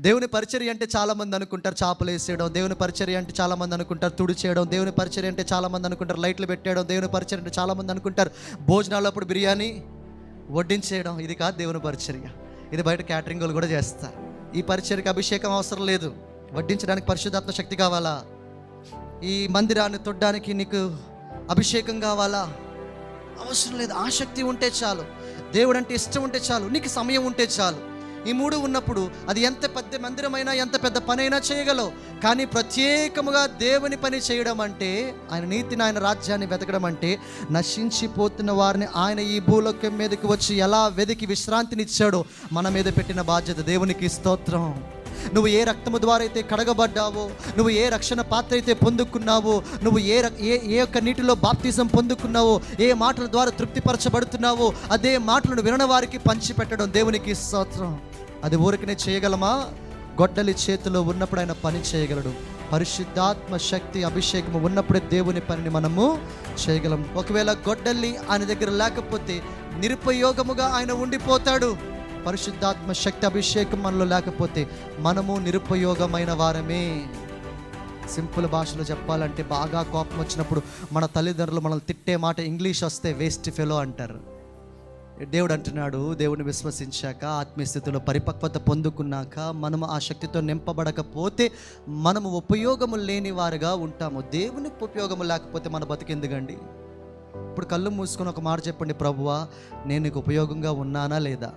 దేవుని పరిచర్య అంటే చాలా మంది అనుకుంటారు చేపలు వేసేయడం దేవుని పరిచర్య అంటే చాలా మంది అనుకుంటారు తుడి చేయడం దేవుని పరిచర్య అంటే చాలా మంది అనుకుంటారు లైట్లు పెట్టేయడం దేవుని పరిచర్య అంటే చాలా మంది అనుకుంటారు భోజనాలు అప్పుడు బిర్యానీ వడ్డించేయడం. ఇది కాదు దేవుని పరిచర్య. ఇది బయట క్యాటరింగ్ వాళ్ళు కూడా చేస్తారు. ఈ పరిచర్యకి అభిషేకం అవసరం లేదు. వడ్డించడానికి పరిశుద్ధాత్మ శక్తి కావాలా? ఈ మందిరాన్ని తొడ్డానికి నీకు అభిషేకం కావాలా? అవసరం లేదు. ఆసక్తి ఉంటే చాలు. దేవుడు అంటే ఇష్టం ఉంటే చాలు. నీకు సమయం ఉంటే చాలు. ఈ మూడు ఉన్నప్పుడు అది ఎంత పెద్ద మందిరమైనా ఎంత పెద్ద పనైనా చేయగలవు. కానీ ప్రత్యేకముగా దేవుని పని చేయడం అంటే ఆయన నీతిని ఆయన రాజ్యాన్ని వెతకడం అంటే నశించిపోతున్న వారిని ఆయన ఈ భూలోకం మీదకి వచ్చి ఎలా వెతికి విశ్రాంతినిచ్చాడో మన మీద పెట్టిన బాధ్యత దేవునికి స్తోత్రం. నువ్వు ఏ రక్తము ద్వారా అయితే కడగబడ్డావో నువ్వు ఏ రక్షణ పాత్ర అయితే పొందుకున్నావో నువ్వు ఏ రక్- ఏ ఏ యొక్క నీటిలో బాప్తిజం పొందుకున్నావో ఏ మాటల ద్వారా తృప్తిపరచబడుతున్నావో అదే మాటలను వినని వారికి పంచిపెట్టడం దేవునికి స్తోత్రం. అది ఊరికనే చేయగలమా? గొడ్డలి చేతిలో ఉన్నప్పుడు ఆయన పని చేయగలడు. పరిశుద్ధాత్మ శక్తి అభిషేకము ఉన్నప్పుడే దేవుని పనిని మనము చేయగలం. ఒకవేళ గొడ్డలి ఆయన దగ్గర లేకపోతే నిరుపయోగముగా ఆయన ఉండిపోతాడు. పరిశుద్ధాత్మ శక్తి అభిషేకం మనలో లేకపోతే మనము నిరుపయోగమైన వారమే. సింపుల్ భాషలో చెప్పాలంటే బాగా కోపం వచ్చినప్పుడు మన తల్లిదండ్రులు మనల్ని తిట్టే మాట ఇంగ్లీష్ వస్తే వేస్ట్ ఫెలో అంటారు. దేవుడు అంటున్నాడు దేవుని విశ్వసించాక ఆత్మీయస్థితిలో పరిపక్వత పొందుకున్నాక మనము ఆ శక్తితో నింపబడకపోతే మనము ఉపయోగము లేని వారుగా ఉంటాము. దేవునికి ఉపయోగము లేకపోతే మన బతికెందుకండి ఇప్పుడు కళ్ళు మూసుకొని ఒక మాట చెప్పండి ప్రభువా నేను నీకు ఉపయోగంగా ఉన్నానా లేదా?